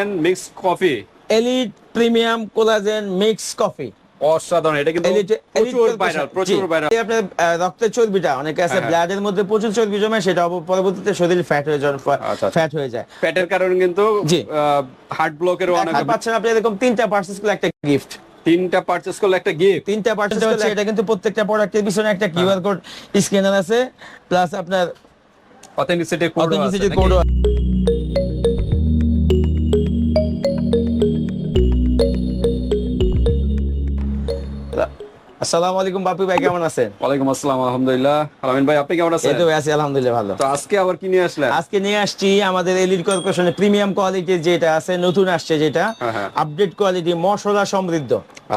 Collagen mix coffee. Elite premium collagen mix coffee অসাধারণ এটা কিন্তু প্রচুর ভাইরাল প্রচুর ভাইরাল আপনার রক্তের চর্বিটা অনেকে আছে হ্যাঁ, হ্যাঁ। ব্লাডের মধ্যে প্রচুর চর্বি জমে সেটা পরবর্তীতে শরীর ফ্যাট হয়ে যায় আচ্ছা, আচ্ছা। ফ্যাট হয়ে যায়। পেটের কারণে কিন্তু হার্ট ব্লকেরও অনেক পাচ্ছেন আপনি এরকম তিনটা পার্সেস করলে একটা গিফট তিনটা পারচেজ করলে একটা গিফট তিনটা পার্সেস করলে এটা কিন্তু প্রত্যেকটা প্রোডাক্টের পিছনে একটা কিউআর কোড স্ক্যানার আছে প্লাস আপনার অথেন্টিসিটি কোড অথেন্টিসিটি আসসালামু আলাইকুম বাপি ভাই কেমন আছেন? ওয়ালাইকুম আসসালাম আলহামদুলিল্লাহ। আলামিন ভাই আপনি কেমন এই তো আছি আলহামদুলিল্লাহ ভালো। তো আজকে আবার কি নিয়ে আসলেন? আজকে নিয়ে আসছি আমাদের এলিট কর্পোরেশনের প্রিমিয়াম কোয়ালিটির যেটা আছে নতুন আসছে যেটা হ্যাঁ, হ্যাঁ। আপডেট কোয়ালিটি মশলা সমৃদ্ধ।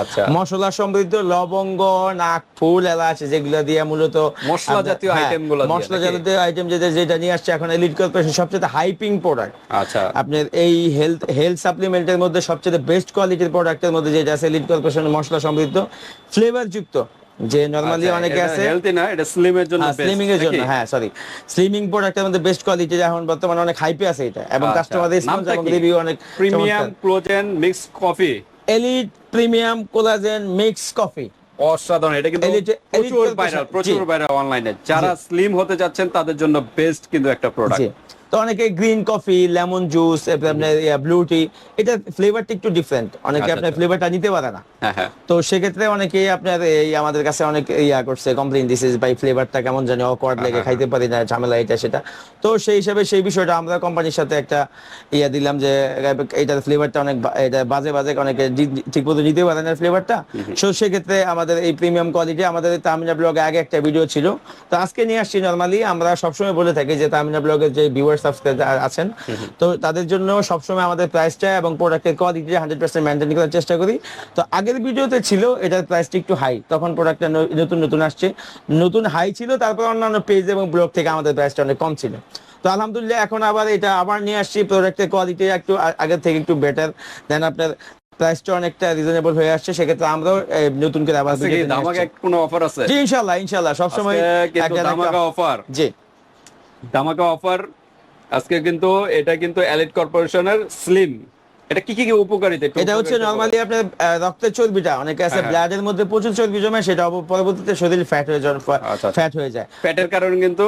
আচ্ছা। মশলা সমৃদ্ধ লবঙ্গ নাক ফুল এলাচ যেগুলো দিয়ে মূলত মশলা জাতীয় হ্যাঁ, মশলা জাতীয় আইটেম যেটা যেটা নিয়ে আসছে এখন এলিট কর্পোরেশন সবচেয়ে হাইপিং প্রোডাক্ট আচ্ছা। আপনার এই হেলথ হেলথ সাপ্লিমেন্টের মধ্যে সবচেয়ে বেস্ট কোয়ালিটির প্রোডাক্টের মধ্যে যেটা আছে এলিট মশলা সমৃদ্ধ। ফ্লেভার যুক্ত যে নরমালি অনেকে আছে হেলথি না এটা স্লিমের জন্য স্লিমিং এর জন্য হ্যাঁ সরি স্লিমিং প্রোডাক্টের মধ্যে বেস্ট কোয়ালিটি এখন বর্তমানে অনেক হাইপে আছে এটা এবং আচ্ছা, কাস্টমারদের রেসপন্স এবং রিভিউ অনেক premium collagen mix coffee Elite premium collagen mix coffee অসাধারণ এটা কিন্তু প্রচুর ভাইরাল প্রচুর ভাইরাল অনলাইনে যারা স্লিম হতে যাচ্ছেন তাদের জন্য বেস্ট কিন্তু একটা প্রোডাক্ট তো অনেকে গ্রিন কফি লেমন জুস আপনার ব্লু টি এটা ফ্লেভারটা একটু ডিফারেন্ট অনেকে আচ্ছা, আপনার আচ্ছা। ফ্লেভারটা নিতে পারে না। হ্যাঁ হ্যাঁ। তো সেক্ষেত্রে অনেকে আপনার এই আমাদের কাছে অনেক ইয়া করছে কমপ্লেন দিছে ভাই ফ্লেভারটা কেমন জানি অকওয়ার্ড হ্যাঁ, লেগে খাইতে পারি না ঝামেলা এটা সেটা। তো সেই হিসাবে সেই বিষয়টা আমরা কোম্পানির সাথে একটা ইয়া দিলাম যে এটার ফ্লেভারটা অনেক এটা বাজে বাজে অনেকে ঠিক মতো নিতে পারে না ফ্লেভারটা সো সেক্ষেত্রে আমাদের এই প্রিমিয়াম কোয়ালিটি আমাদের তামিনা ব্লগে আগে একটা ভিডিও ছিল। তো আজকে নিয়ে আসছি নর্মালি আমরা সবসময় বলে থাকি যে তামিনা ব্লগের যে ভিউয়ার সাবস্ক্রাইবার আছেন। তো তাদের জন্য সবসময় আমাদের প্রাইসটা এবং প্রোডাক্টের কোয়ালিটি হান্ড্রেড পার্সেন্ট মেনটেন করার চেষ্টা করি। তো আগের ভিডিওতে ছিল এটার প্রাইসটা একটু হাই তখন প্রোডাক্টটা নতুন নতুন আসছে। নতুন হাই ছিল তারপর অন্যান্য পেজ এবং ব্লগ থেকে আমাদের প্রাইসটা অনেক কম ছিল। তো আলহামদুলিল্লাহ এখন আবার এটা আবার নিয়ে আসছি। প্রোডাক্টের কোয়ালিটি একটু আগের থেকে একটু বেটার দেন আপনার প্রাইসটা অনেকটা রিজনেবল হয়ে আসছে। সেক্ষেত্রে আমরাও নতুন করে আবার আসছি। কোনো অফার আছে? জি ইনশাল্লাহ ইনশাল্লাহ সবসময় আজকে একটা না অফার জি। ধামাকা অফার আজকে কিন্তু এটা কিন্তু এলিট কর্পোরেশনের স্লিম এটা কি কি কি উপকারিতা? এটা হচ্ছে নরমালি আপনার রক্তের চর্বিটা। অনেকে আছে হ্যাঁ, হ্যাঁ। ব্লাডের মধ্যে প্রচুর চর্বি জমে সেটা পরবর্তীতে শরীর ফ্যাট হয়ে যায় আচ্ছা, আচ্ছা। ফ্যাট হয়ে যায়। পেটের কারণে কিন্তু।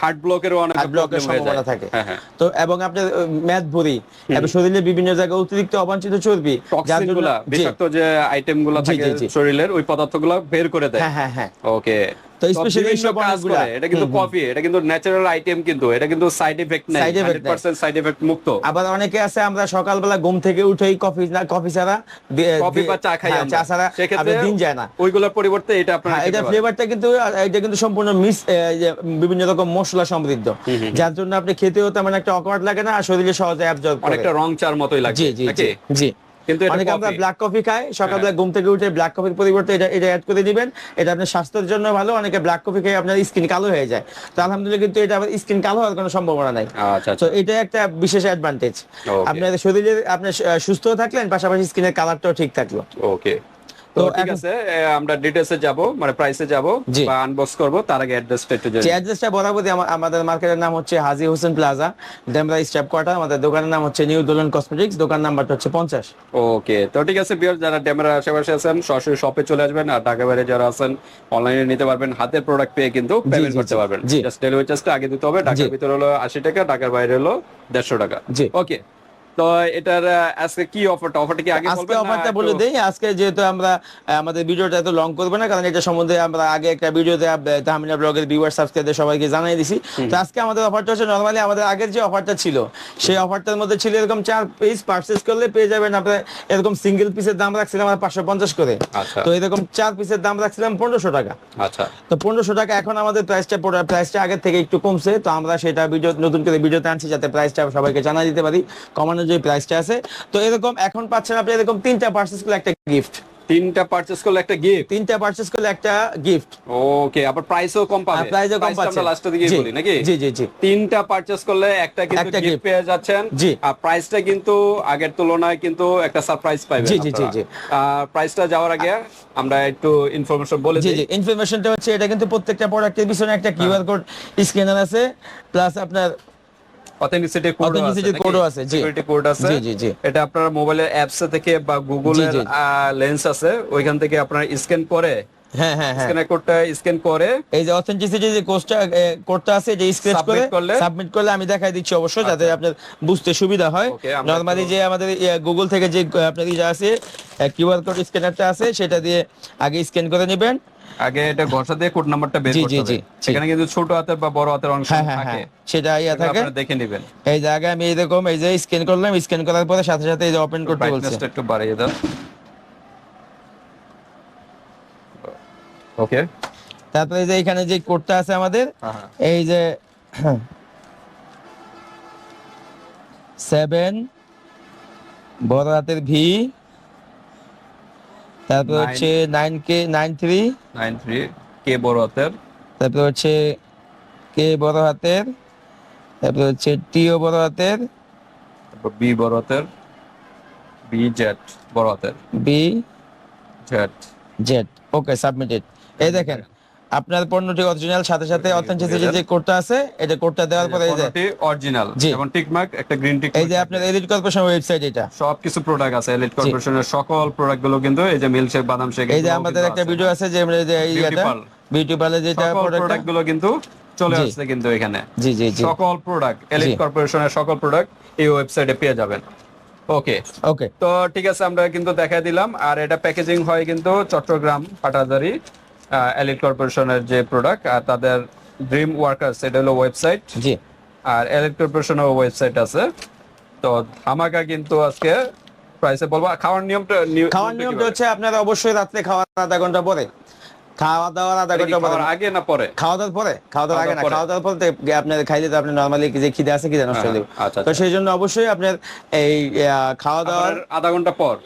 হার্ট ব্লকেরও অনেক হার্ট ব্লকের হয়ে যায়। সম্ভাবনা থাকে। হ্যাঁ হ্যাঁ। তো এবং আপনার ম্যাথ ভরি এবং শরীরে বিভিন্ন জায়গায় অতিরিক্ত অবাঞ্ছিত চর্বি টক্সিনগুলা জি, বিষাক্ত যে আইটেমগুলা জি, থাকে। শরীরের ওই পদার্থগুলো বের করে দেয়। হ্যাঁ হ্যাঁ হ্যাঁ। ওকে তো especially এইসব অনেকগুলা- এটা কিন্তু কফি এটা কিন্তু ন্যাচারাল আইটেম কিন্তু এটা কিন্তু সাইড এফেক্ট নাই Side effect নাই। 100% সাইড এফেক্ট মুক্ত। আবার অনেকে আছে আমরা সকালবেলা ঘুম থেকে উঠেই কফি না কফি ছাড়া কফি বা চা খাই আমরা। চা ছাড়া সেক্ষেত্রে দিন যায় না। ওইগুলোর পরিবর্তে এটা আপনারা হ্যাঁ, এটা ফ্লেভারটা কিন্তু এটা কিন্তু সম্পূর্ণ মিস বিভিন্ন রকম মশলা সমৃদ্ধ। যার জন্য আপনি খেতেও তেমন একটা অকওয়ার্ড লাগে না আর শরীরে সহজে অ্যাবজর্ব করে। অনেকটা রং চার মতোই লাগে জি জি। কিন্তু অনেকে আমরা ব্ল্যাক কফি খাই সকালবেলা ঘুম থেকে উঠে ব্ল্যাক কফির পরিবর্তে এটা এটা অ্যাড করে দিবেন এটা আপনার স্বাস্থ্যের জন্য ভালো অনেকে ব্ল্যাক কফি খেয়ে আপনার স্কিন কালো হয়ে যায়। তো আলহামদুলিল্লাহ কিন্তু এটা স্কিন কালো হওয়ার কোনো সম্ভাবনা নাই। আচ্ছা তো আচ্ছা। এটা একটা বিশেষ অ্যাডভান্টেজ আপনার শরীরে আপনার সুস্থ থাকলেন পাশাপাশি স্কিনের কালারটাও ঠিক থাকল। ওকে তো ঠিক আছে আমরা ডিটেইলসে যাব মানে প্রাইসে যাব বা আনবক্স করব তার আগে অ্যাড্রেসটা একটু জানি অ্যাড্রেসটা বরাবরই আমাদের মার্কেটের নাম হচ্ছে Haji Hossain Plaza Demra Staff Quarter আমাদের দোকানের নাম হচ্ছে নিউ দোলন কসমেটিক্স দোকান নাম্বারটা হচ্ছে পঞ্চাশ। ওকে তো ঠিক আছে বিয়ার যারা ড্যামের আশেপাশে আছেন সরাসরি শপে চলে আসবেন আর ঢাকা বাইরে যারা আছেন অনলাইনে নিতে পারবেন হাতের প্রোডাক্ট পেয়ে কিন্তু পেমেন্ট করতে পারবেন। জাস্ট ডেলিভারি চার্জটা আগে দিতে হবে ঢাকার ভিতরে হলো আশি টাকা ঢাকার বাইরে হলো দেড়শো টাকা। জি। ওকে তো এটার আজকে কি অফারটা অফারটা কি আগে আজকে অফারটা বলে দেই আজকে যেহেতু আমরা আমাদের ভিডিওটা এত লং করব না কারণ এটা সম্বন্ধে আমরা আগে একটা ভিডিওতে তাহমিনা ব্লগের ভিউয়ার সাবস্ক্রাইবার সবাইকে জানাই দিছি। তো আজকে আমাদের অফারটা হচ্ছে নরমালি আমাদের আগের যে অফারটা ছিল সেই অফারটার মধ্যে ছিল এরকম চার পিস করলে পেয়ে যাবেন আপনার এরকম সিঙ্গেল পিসের দাম রাখছিলাম আমরা পাঁচশো পঞ্চাশ করে। আচ্ছা। তো এরকম চার পিসের দাম রাখছিলাম পনেরোশো টাকা। আচ্ছা। তো পনেরোশো টাকা এখন আমাদের প্রাইসটা প্রাইসটা আগের থেকে একটু কমছে তো আমরা সেটা ভিডিও নতুন করে ভিডিওতে আনছি যাতে প্রাইসটা সবাইকে জানা দিতে পারি। কমানোর যে প্রাইসটা আছে। তো এরকম এখন পাচ্ছেন আপনি এরকম তিনটা পার্সেস করলে একটা গিফট তিনটা পারচেজ করলে একটা গিফট তিনটা পার্চেস করলে একটা গিফট ওকে আবার প্রাইসও কম পাবে। প্রাইসও কম টা আমরা লাস্টের দিকে বলি নাকি? জি জি জি। তিনটা পারচেজ করলে একটা কিন্তু গিফট পেয়ে যাচ্ছেন। জি। আর প্রাইসটা কিন্তু আগের তুলনায় কিন্তু একটা সারপ্রাইজ পাইবেন জি, জি, জি, জি। প্রাইসটা যাওয়ার আগে আমরা একটু ইনফরমেশন বলে জি দিই। জি। ইনফরমেশনটা হচ্ছে এটা কিন্তু প্রত্যেকটা প্রোডাক্টের পিছনে একটা কিউআর কোড স্ক্যানার আছে। প্লাস আপনার অথেন্টিসিটি কোড code ও আছে, জি। সিকিউরিটি কোড আছে। জি, জি, জি। এটা আপনার মোবাইলের অ্যাপস থেকে বা গুগলের লেন্স আছে ওইখান থেকে আপনার স্ক্যান করে হ্যাঁ হ্যাঁ হ্যাঁ। স্ক্যান কোডটা স্ক্যান করে এই যে অথেন্টিসিটি যে কোর্সটা কোডটা আছে যে স্ক্র্যাচ করে আচ্ছা। সাবমিট করলে আমি দেখাই দিচ্ছি অবশ্যই যাতে আপনার বুঝতে সুবিধা হয়। নরমালি যে আমাদের গুগল থেকে যে আহ, আপনার ইয়ে আছে কিউআর কোড স্ক্যানারটা আছে সেটা দিয়ে আগে স্ক্যান করে নেবেন। আগে এটা ঘষা দিয়ে কোড নাম্বারটা বের করতে হবে। সেখানে কিন্তু ছোট হাতের বা বড় হাতের অংশ হ্যাঁ হ্যাঁ থাকে। হ্যাঁ। সেটা ইয়া থাকে। আপনারা দেখে নেবেন। এই জায়গায় আমি এরকম এই যে স্ক্যান করলাম স্ক্যান করার পরে সাথে সাথে এই যে ওপেন করতে বলছে। ব্রাইটনেসটা একটু বাড়িয়ে দাও। ওকে তারপরে এই যে এখানে যে কোডটা আছে আমাদের এই যে সেভেন বড় হাতের ভি তারপর হচ্ছে nine K nine three nine three K বড় হাতের। তারপর হচ্ছে কে বড় হাতের তারপর হচ্ছে টিও বড় হাতের তারপর বি বড় হাতের বি জেড বড় হাতের। B Z Z okay submitted এই দেখেন আপনার পণ্যটি অরিজিনাল সাথে সাথে অথেন্টিসিটি যে কোডটা আছে এটা কোডটা দেওয়ার পরে এই যে অরিজিনাল। এবং টিক মার্ক একটা গ্রিন টিক এই যে আপনার এলিট কর্পোরেশন ওয়েবসাইট এটা। সব কিছু প্রোডাক্ট আছে এলিট কর্পোরেশনের সকল প্রোডাক্টগুলো কিন্তু এই যে মিল্ক শেক বাদাম শেক এই যে আমাদের একটা ভিডিও আছে যে আমরা যে এই এটা বিউটি পার্লার যেটা প্রোডাক্টগুলো কিন্তু চলে আসছে কিন্তু এখানে। জি জি জি। সকল প্রোডাক্ট এলিট। কর্পোরেশনের সকল প্রোডাক্ট এই ওয়েবসাইটে পেয়ে যাবেন। ওকে ওকে তো ঠিক আছে আমরা কিন্তু দেখাই দিলাম। আর এটা প্যাকেজিং হয় কিন্তু চট্টগ্রাম পাটাদারি এলিট কর্পোরেশনের যে প্রোডাক্ট আর তাদের ড্রিম ওয়ার্কার্স এটা হলো ওয়েবসাইট জি। আর এলিট কর্পোরেশনের ওয়েবসাইট আছে। তো ধামাকা কিন্তু আজকে প্রাইসে বলব। খাওয়ার নিয়মটা নিয়- খাওয়ার নিয়মটা হচ্ছে আপনারা অবশ্যই রাত্রে খাওয়ার আধা ঘণ্টা পরে। খাওয়া দাওয়ার আধা ঘণ্টা পরে। আগে না পরে? খাওয়া দাওয়ার পরে? খাওয়া দাওয়ার আগে না। খাওয়া দাওয়ার পরে আপনার খাইলে তো আপনি নর্মালি যে খিদে আছে খিদে নষ্ট হয়ে যাবে। হ্যাঁ, আচ্ছা, তো আচ্ছা। সেই জন্য অবশ্যই আপনার এই খাওয়া দাওয়ার আধা ঘণ্টা পর।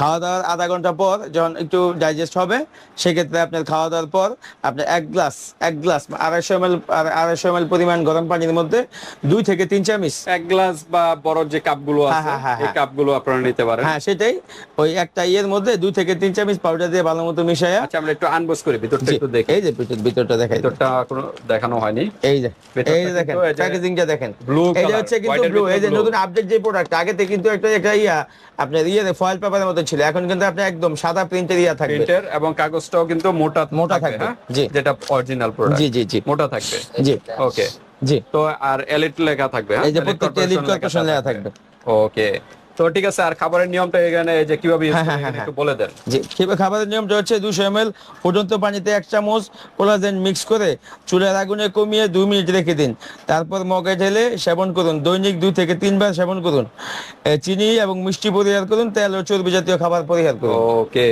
খাওয়া দাওয়ার আধা ঘণ্টা পর যখন একটু ডাইজেস্ট হবে সেক্ষেত্রে আপনার খাওয়া দাওয়ার পর আপনি এক গ্লাস এক গ্লাস আড়াইশো এম এল আড়াইশো এম এল পরিমাণ গরম পানির মধ্যে দুই থেকে তিন চামচ এক গ্লাস বা বড় যে কাপগুলো হ্যাঁ, আছে হ্যাঁ, হ্যাঁ, এই। কাপগুলো আপনারা নিতে পারেন। হ্যাঁ সেটাই। ওই একটা ইয়ের মধ্যে দুই থেকে তিন চামচ পাউডার দিয়ে ভালো মতো মিশাইয়া আচ্ছা আমরা একটু আনবক্স করি ভিতরটা একটু দেখি। এই যে ভিতর- ভিতরটা দেখাই। ভিতরটা কোনো দেখানো হয়নি। এই যে এই যে দেখেন প্যাকেজিংটা দেখেন। যে color, হচ্ছে কিন্তু ব্লু এই যে নতুন আপডেট যে প্রোডাক্ট আগে কিন্তু একটা একটা ইয়া আপনার ইয়ে ফয়েল পেপারের মতো ছিল। এখন কিন্তু আপনি একদম সাদা প্রিন্টের ইয়া থাকবে। প্রিন্টার এবং কাগজটাও কিন্তু মোটা মোটা থাকবে থাকবে, হ্যাঁ জি। যেটা অরিজিনাল প্রোডাক্ট জি জি জি। মোটা থাকবে। জি। ওকে জি। তো আর এলিট লেখা থাকবে হ্যাঁ? এই যে প্রত্যেকটা এলিট কর্পোরেশন লেখা থাকবে। ওকে তো ঠিক আছে আর খাবারের নিয়মটা এখানে যে কীভাবে হ্যাঁ, হ্যাঁ, এখানে একটু বলে দেন। জি খাবারের নিয়মটা হচ্ছে দুশো এম ফুটন্ত পানিতে এক চামচ কোলাজেন মিক্স করে চুলের আগুনে কমিয়ে দুই মিনিট রেখে দিন। তারপর মগে ঢেলে সেবন করুন। দৈনিক দুই থেকে তিনবার সেবন করুন। চিনি এবং মিষ্টি পরিহার করুন। তেল ও চর্বি জাতীয় খাবার পরিহার করুন। ওকে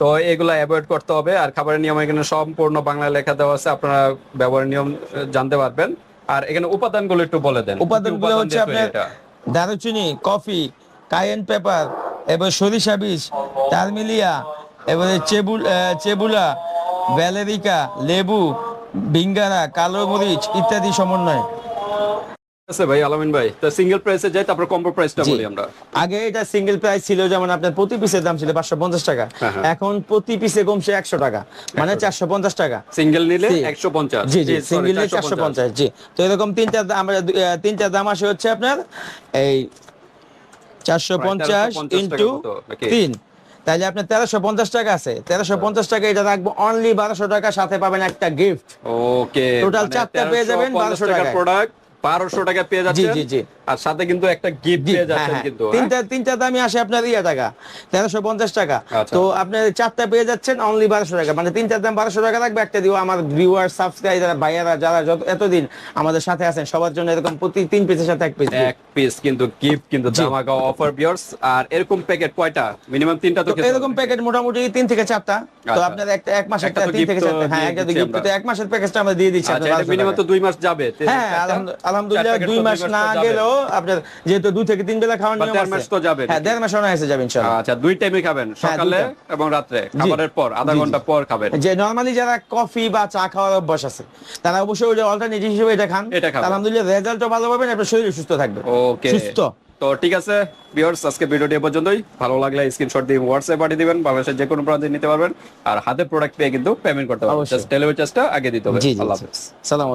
তো এগুলা অ্যাভয়েড করতে হবে। আর খাবারের নিয়ম এখানে সম্পূর্ণ বাংলা লেখা দেওয়া আছে। আপনারা ব্যবহারের নিয়ম জানতে পারবেন। আর এখানে উপাদানগুলো একটু বলে দেন। উপাদানগুলো হচ্ছে আপনার দারুচিনি কফি কায়েন পেপার এবার সরিষা বীজ টারমিলিয়া এবারে চেবুল চেবুলা ভ্যালেরিকা লেবু ভিঙ্গারা কালো মরিচ ইত্যাদি সমন্বয়। আছে ভাই আলামিন ভাই। তো সিঙ্গেল প্রাইসে যাই তারপর কম্বো প্রাইসটা বলি আমরা। আগে এটা সিঙ্গেল প্রাইস ছিল যেমন আপনার প্রতি পিসের দাম ছিল পাঁচশো পঞ্চাশ টাকা। হ্যাঁ, হ্যাঁ। এখন প্রতি পিসে কমছে একশো টাকা মানে চারশো পঞ্চাশ টাকা। সিঙ্গেল নিলে জি। জি সিঙ্গেল জি তো এরকম তিনটা আমরা তিনটা দাম আসে হচ্ছে আপনার এই চারশো পঞ্চাশ 1350 ইন্টু তিন। তাহলে আপনার তেরোশো পঞ্চাশ টাকা আছে। তেরোশো পঞ্চাশ টাকা এটা রাখব অনলি বারোশো টাকা সাথে পাবেন একটা গিফট ওকে টোটাল চারটা পেয়ে যাবেন বারোশো টাকা প্রোডাক্ট বারোশো টাকা পেয়ে যাচ্ছেন জি, জি। আর সাথে কিন্তু একটা গিফট পেয়ে হ্যাঁ, যাচ্ছেন হ্যাঁ। কিন্তু হ্যাঁ? তিনটা তিনটা দামই আসে আপনার ইয়া টাকা তেরোশো পঞ্চাশ টাকা আচ্ছা। তো আপনি চারটা পেয়ে যাচ্ছেন অনলি বারোশো টাকা মানে তিনটার দাম বারোশো টাকা লাগবে একটা দিব আমার ভিউয়ার সাবস্ক্রাইবার ভাইয়ারা যারা যত এতদিন আমাদের সাথে আছেন সবার জন্য এরকম প্রতি তিন পিসের সাথে এক পিস এক পিস কিন্তু গিফট কিন্তু জি। ধামাকা অফার আর এরকম প্যাকেট কয়টা মিনিমাম তিনটা তো এরকম প্যাকেট মোটামুটি তিন থেকে চারটা তো আচ্ছা। আপনার একটা এক মাসের একটা তিন থেকে চারটা হ্যাঁ একটা গিফট তো এক মাসের প্যাকেজটা আমরা দিয়ে দিচ্ছি আচ্ছা আপনার এটা 1200 মিনিমাম তো দুই মাস যাবে হ্যাঁ আলহামদুলিল্লাহ দুই মাস না গেলেও আপনার যেহেতু দুই থেকে তিন বেলা খাওয়ার নিয়ম মাস তো যাবে হ্যাঁ দেড় মাস অনায়াসে যাবে ইনশাআল্লাহ আচ্ছা দুই টাইমে খাবেন হ্যাঁ, সকালে এবং রাত্রে খাবারের পর আধা। ঘণ্টা পর খাবেন। যে নরমালি যারা কফি বা চা খাওয়ার অভ্যাস আছে তারা অবশ্যই ওই অল্টারনেটিভ হিসেবে এটা খান। আলহামদুলিল্লাহ রেজাল্টও ভালো পাবেন আপনার শরীর সুস্থ থাকবে। ওকে সুস্থ। তো ঠিক আছে ভিউয়ার্স আজকে ভিডিওটি এ পর্যন্তই। ভালো লাগলে স্ক্রিনশট দিয়ে হোয়াটসঅ্যাপ পাঠিয়ে দিবেন বাংলাদেশের যে কোনো প্রান্তে নিতে পারবেন। আর হাতে প্রোডাক্ট পেয়ে কিন্তু পেমেন্ট করতে পারবেন। জাস্ট ডেলিভারি চার্জটা আগে দিতে হবে। আল্লাহ হাফেজ। সালাম